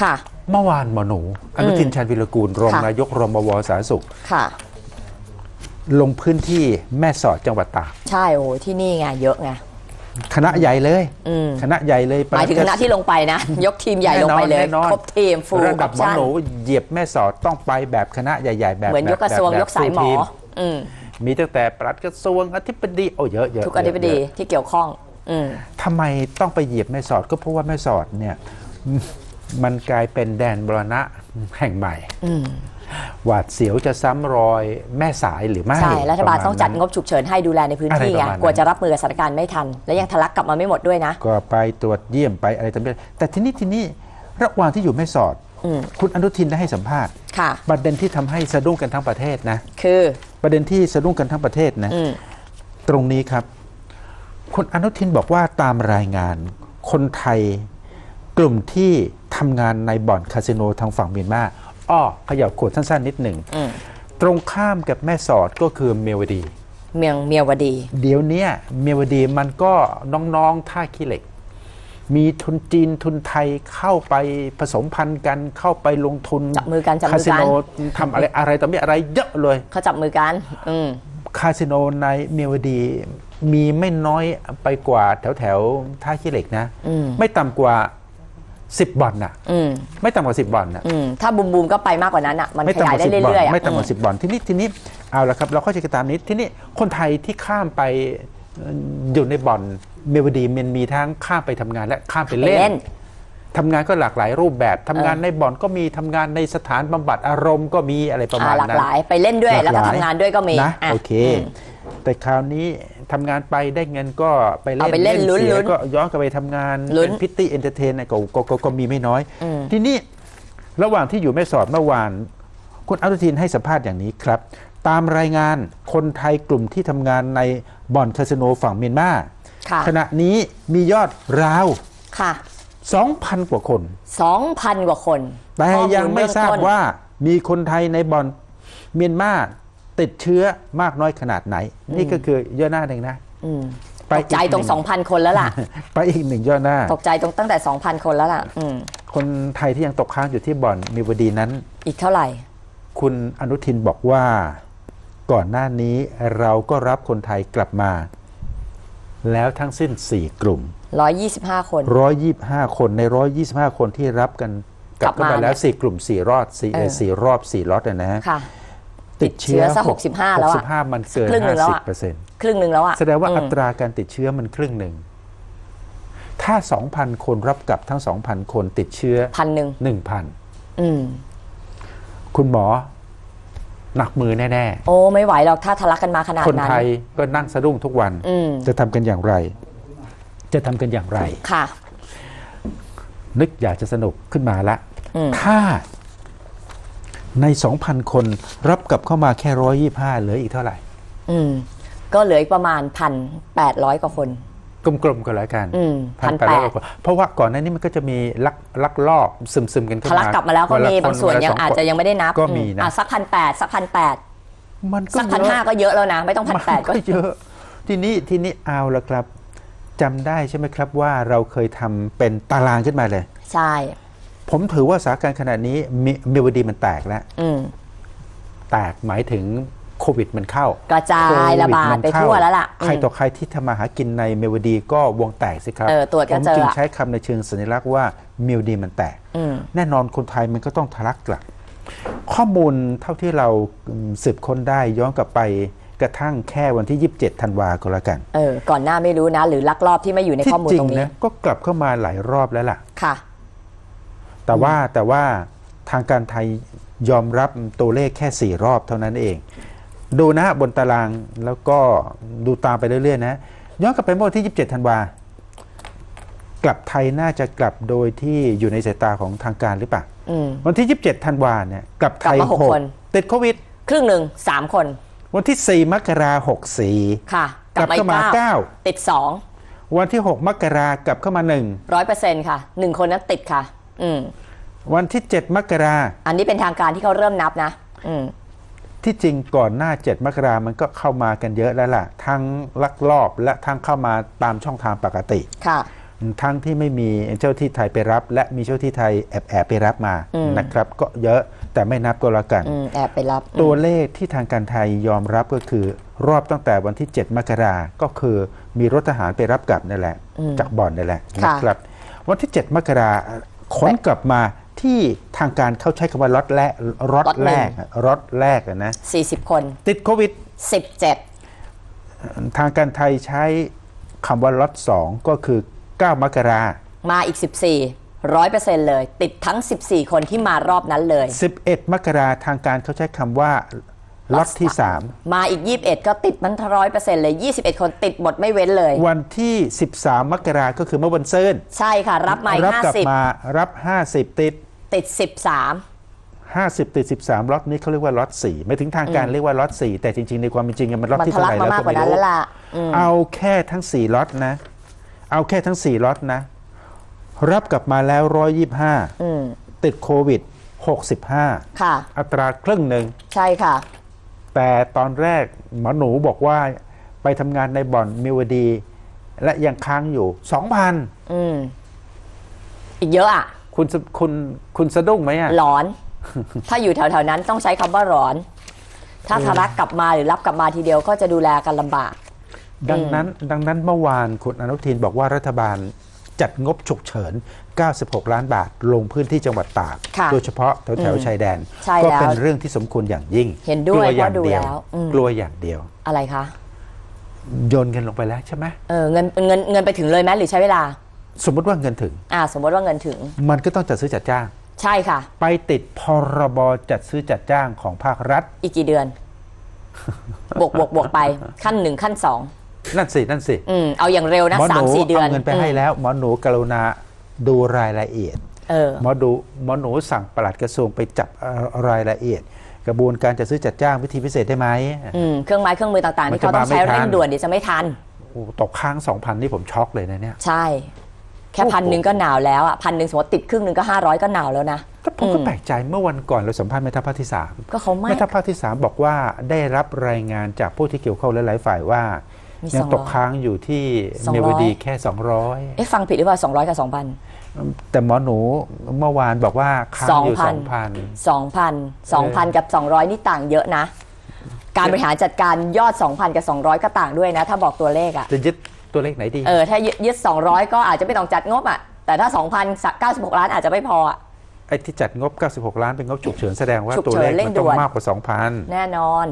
ค่ะ เมื่อวานหมอหนู อนุทินชาญวิรกูลรองค่ะ นายกรมวสาธารณสุข ค่ะ ลงพื้นที่แม่สอดจังหวัดตากใช่โอ้โหที่นี่ไงเยอะไง คณะใหญ่เลย อืม คณะใหญ่เลยหมายถึงคณะที่ลงไปนะ ยกทีมใหญ่ลงไปเลย แน่นอนครบทีมฟูลระอดัอบปหมอชั่นหนูเหยียบแม่สอดต้องไปแบบคณะใหญ่ ๆ แบบเหมือนยกกระทรวงแบบยกสายหมอฟูลทีอืม มีตั้งแต่ปลัดกระทรวงอธิบดีโอ้เยอะเยอะทุกอธิบดีเยอะที่เกี่ยวข้อง อืม ทำไมต้องไปเหยียบแม่สอดก็เพราะว่าแม่สอดเนี่ย มันกลายเป็นแดนบรณะแห่งใหม่อืมหวาดเสียวจะซ้ำรอยแม่สายหรือไม่ ใช่ รัฐบาลปะมณต้องจัดนั้นงบฉุกเฉินให้ดูแลในพื้นที่อะไรไงประมาณนั้นกลัวจะรับมือกับสถานการณ์ไม่ทัน และยังทะลักกลับมาไม่หมดด้วยนะ ก็ไปตรวจเยี่ยมไปอะไรต่างๆแต่ทีนี้ทีนี้ระหว่างที่อยู่แม่สอดอืมคุณอนุทินได้ให้สัมภาษณ์ค่ะประเด็นที่ทำให้สะดุ้งกันทั้งประเทศนะ คือ ประเด็นที่สะดุ้งกันทั้งประเทศนะอืมตรงนี้ครับ คุณอนุทินบอกว่าตามรายงานคนไทยกลุ่มที่ ทำงานในบ่อนคาสิโนทางฝั่งเมียนมาอ้อขยับขวดสั้นๆนิดหนึ่งอืมตรงข้ามกับแม่สอดก็คือเมียวดี เมียงเมียวดี เดี๋ยวเนี้ยเมียวดีมันก็น้องๆท่าขี้เหล็ก มีทุนจีนทุนไทยเข้าไปผสมพันธุ์กันเข้าไปลงทุนจับมือกันจับมือกันคาสิโนทำอะไรอะไรต่อมีอะไรเยอะเลยเขาจับมือกันอืมคาสิโนในเมียวดีมีไม่น้อยไปกว่าแถวแถวๆท่าขี้เหล็กนะอืมไม่ต่ำกว่า 10บ่อนน่ะอืมไม่ต่ำกว่า10บ่อนน่ะอืมถ้าบูมบูมก็ไปมากกว่านั้นอะมันไม่ขต่ำยากยว่าได้สิบบ่อนเรื่อยๆอะไม่ต่ำกว่าอืสิบบ่อนทีนี้ทีนี้เอาละครับ เราเข้าใจกันตามนี้ทีนี้คนไทยที่ข้ามไปเอ่ออยู่ในบ่อนเมียวดีมันมีทั้งข้ามไปทำงานและข้ามไปไปเล่เล่นนทำงานก็หลากหลายรูปแบบทำงานเออในบ่อนก็มีทำงานในสถานบำบัดอารมณ์ก็มีอะไรประอ่ามาณหลากนั้นหลายไปเล่นด้วยหลากแล้วก็หลายทำงานด้วยก็มีนะะโอเคมแต่คราวนี้ ทำงานไปได้เงินก็ไปเล่นเอาไปเล่นลุ้นเสียลุ้นก็ย้อนกลับไปทำงานลุ้นเป็นพิตตี้เอนเตอร์เทนก็ก็ก็ก็มีไม่น้อย อืม ทีนี้ระหว่างที่อยู่แม่สอดเมื่อวาน คุณอนุทินให้สัมภาษณ์อย่างนี้ครับ ตามรายงานคนไทยกลุ่มที่ทำงานในบ่อนคาสิโนฝั่งเมียนมาค่ะ ขณะนี้มียอดราว ค่ะ 2,000 กว่าคนสองพันกว่าคนแต่ข้อลยังไม่ทราบเองต้นว่ามีคนไทยในบ่อนเมียนมา ติดเชื้อมากน้อยขนาดไหน นี่ก็คือย่อหน้าหนึ่งนะอืมไปตกใจอีกตรงหนึ่งสองพันคนแล้วล่ะ ไปอีกหนึ่งย่อหน้า ตกใจตรงตั้งแต่สองพันคนแล้วล่ะอืมคนไทยที่ยังตกค้างอยู่ที่บ่อนมีวดีนั้น อีกเท่าไหร่ คุณอนุทินบอกว่าก่อนหน้านี้เราก็รับคนไทยกลับมา แล้วทั้งสิ้น 4 กลุ่มร้อยยี่สิบห้าคน 125 คนใน 125 คนที่รับกันกลับกลับเข้ามามาแล้วเนี่ย4กลุ่ม 4 รอด4เออสี่รอบ4ล็อตนะฮะค่ะ ติดเชื้อติดเชื้อซะ65 แล้วอะ65 มันเกินครึ่งหนึ่งแล้วอะ 50เปอร์เซ็นต์ครึ่งหนึ่งแล้วอะแสดงว่าอืมอัตราการติดเชื้อมันครึ่งหนึ่ง ถ้า 2,000 คนรับกลับทั้ง 2,000 คนติดเชื้อ พันหนึ่ง1,000 อืม คุณหมอ หนักมือแน่ โอ้ไม่ไหวหรอกถ้าทะลักกันมาขนาดๆ คนนั้น ไทยก็นั่งสะดุ้งทุกวัน อืม จะทำกันอย่างไร จะทำกันอย่างไร ค่ะ นึกอยากจะสนุกขึ้นมาละ อืม ถ้า ใน 2,000 คนรับกลับเข้ามาแค่125เหลืออีกเท่าไหร่ อืม ก็เหลืออีกประมาณพันแปดร้อยกว่าคนกลมๆก็แล้วกันอืมพันแปดร้อย1,800กว่าเพราะว่าก่อนหน้านี้มันก็จะมีลักลักลอบซึมๆกันขึ้นทะมาลักกลับมาแล้วก็มีละคบางส่วนละยังสอาจคนจะยังไม่ได้นับก็มีนะอะสักพันแปดสักพันแปดมันก็สักพันเยห้าอะก็เยอะแล้วนะ ไม่ต้องพันแปดก็มันเยอะ ทีนี้ทีนี้เอาละครับจำได้ใช่ไหมครับว่าเราเคยทำเป็นตารางขึ้นมาเลย ใช่ ผมถือว่าสถานการณ์ขณะนี้มิมิวดีมันแตกแล้วอืมแตกหมายถึงโควิดมันเข้า กระจายระบาดไปทั่วแล้วล่ะ ใครอืมต่อใครที่ทำมาหากินในเมวดีก็วงแตกสิครับเออตรวจก็ผมเจอจึงอะใช้คำในเชิงสัญลักษณ์ว่ามิวดีมันแตกอืมแน่นอนคนไทยมันก็ต้องทะลักกลับ ข้อมูลเท่าที่เราอืมสืบค้นได้ย้อนกลับไปกระทั่งแค่วันที่ 27ธันวาก็แล้วกัน เออ ก่อนหน้าไม่รู้นะ หรือลักลอบที่ไม่อยู่ในที่ข้อมูลจริตงรงนี้นะก็กลับเข้ามาหลายรอบแล้วล่ะ ค่ะ แต่ว่าแต่ว่าทางการไทยยอมรับตัวเลขแค่ 4 รอบเท่านั้นเอง ดูนะฮะบนตารางแล้วก็ดูตามไปเรื่อยๆนะย้อนกลับไปเมื่อวันที่ 27 ธันวากลับไทยน่าจะกลับโดยที่อยู่ในสายตาของทางการหรือเปล่าอืมวันที่ 27 ธันวาเนี่ยกลับไทยกลับมาหกหกคนติดโควิด ครึ่งหนึ่งสามคน วันที่ 4 มกราหกสี่ค่ะ กลับเข้ามาอีเก้าติดสองวันที่ 6 มกรากลับเข้ามาร้อยเปอร์เซ็นต์ค่ะหนึ่งคนนั้นติดค่ะ อืม1วันที่7มกราอันนี้เป็นทางการที่เขาเริ่มนับนะ อืมที่จริงก่อนหน้า7มกรามันก็เข้ามากันเยอะแล้วล่ะ ทั้งลักลอบและทั้งเข้ามาตามช่องทางปกติ ค่ะ ทั้งที่ไม่มีเจ้าที่ไทยไปรับ และมีเจ้าที่ไทยแอบแอบไปรับมาอืม นะครับ ก็เยอะแต่ไม่นับก็แล้วกัน อืมแอบไปรับตัวเลขที่ทางการไทยยอมรับก็คือ รอบตั้งแต่วันที่ 7 มกราก็คือมีรถทหารไปรับกลับนั่นแหละ อืม จากบ่อนนั่นแหละค่ะ นะครับ วันที่ 7 มกรา ขนกลับมาที่ทางการเขาใช้คำว่าล็อตแรกล็อตแรกล็อตแรกอะนะ40 คน ติดโควิด 17 ทางการไทยใช้คำว่าล็อต2ก็คือ 9 มกรามาอีก 14ร้อยเปอร์เซ็นต์เลย ติดทั้ง 14 คนที่มารอบนั้นเลย 11 มกราทางการเขาใช้คำว่า ล็อตที่มาอีก 21 ก็ติดมันร้อยเปอร์เซ็นต์เลย 21 คนติดหมดไม่เว้นเลย3วันที่ 13 มกราก็คือเมื่อวันเซิร์นใช่ค่ะ รับมาอีกรับกลับมารับ 50 ติด50ติด 13 50 ติด 13ล็อตนี้เขาเรียกว่าล็อต4ไม่ถึงทางการเรียกว่าล็อต4แต่จริง ๆ ในความเป็นจริงมันล็อตมันที่ทะเท่าลัไหกร่มาแล้วมากก็กว่าไม่นั้นรู้แล้วล่ะอืมเอาแค่ทั้ง 4ล็อตนะ เอาแค่ทั้ง 4ล็อตนะ รับกลับมาแล้ว 125อืมติดโควิด 65 ค่ะ อัตราครึ่งหนึ่งใช่ค่ะ แต่ตอนแรกหมอหนูบอกว่าไปทำงานในบ่อนมิวดี และยังค้างอยู่2,000อืมอีกเยอะอะ คุณสคุณคุณสะดุ้งไหมอะ หลอน ถ้าอยู่แถวๆนั้นต้องใช้คำว่าหลอน ถ้าทะลักกลับมาหรือรับกลับมาทีเดียวก็จะดูแลกันลำบาก ดังนั้น ดังนั้นเมื่อวานคุณอนุทินบอกว่ารัฐบาล จัดงบฉุกเฉิน 96 ล้านบาท ลงพื้นที่จังหวัดตาก ค่ะโดยเฉพาะแถวแถวอืมชายแดน ใช่ก็แล้วเป็นเรื่องที่สมควรอย่างยิ่งเห็นด้วยกลัวอย่างเพราะดูเดียวแล้วอืม กลัวอย่างเดียว อะไรคะโยนเงินลงไปแล้วใช่ไหมเออเงินเงินเงินไปถึงเลยไหมหรือใช้เวลา สมมติว่าเงินถึง อ่า สมมติว่าเงินถึง มันก็ต้องจัดซื้อจัดจ้าง ใช่ค่ะ ไปติดพรบจัดซื้อจัดจ้างของภาครัฐ อีกกี่เดือน บวกบวกบวกไปขั้นหนึ่งขั้นสอง นั่นสิ นั่นสิอืมเอาอย่างเร็วนะหมอหสามนูสี่เดือนเอาเงินไปให้แล้วหมอหนูกรุณาดูรายละเอียดเออ หมอดูหมอหนูสั่งปลัดกระทรวงไปจับเอ่อรายละเอียด กระบวนการจัดซื้อจัดจ้างวิธีพิเศษได้ไหม อืมเครื่องไม้เครื่องมือต่างๆมันที่เขาต้องจะมาไม่ใช้ทัน เร่งด่วนเดี๋ยวจะไม่ทัน โอ้ตกค้างสองพันนี่ผมช็อกเลยนะเนี่ย ใช่ แค่โอ้โห พันหนึ่งก็หนาวแล้วอะพันหนึ่งสมมติติดครึ่งหนึ่งก็ห้าร้อยก็หนาวแล้วนะ แต่ผมก็อืม แปลกใจเมื่อวันก่อนเราสัมภาษณ์แม่ทัพภาคที่สาม ก็เขาไม่ แม่ทัพภาคที่สามบอกว่าได้รับรายงานจากผู้ที่เกี่ยวข้องหลายๆฝ่ายว่ามี ยังสองตร้กอยค้างอยู่ที่สองร้อยเมวดีแค่เอ๊ะฟังผิดหรือเปล่าสองร้อยกับสองพัน200 แต่หมอหนูเมื่อวานบอกว่าค้างอยู่ 2,000 2,000สองพันสองพันกับสองร้อยนี่ต่างเยอะนะ การบริหารจัดการยอด 2,000 กับ 200 ก็ต่างด้วยนะ ถ้าบอกตัวเลขอะจะยึดตัวเลขไหนดี เออ ถ้ายึด 200 ก็อาจจะไม่ต้องจัดงบอะแต่ถ้า 2,000 96 ล้านอาจจะไม่พออะไอ้ที่จัดงบ 96 ล้านเป็นงบฉุกเฉินแสดงว่าฉุกตัวเฉิเลนขเร่งมันต้อด่วนงมากกว่า 2,000 แน่นอน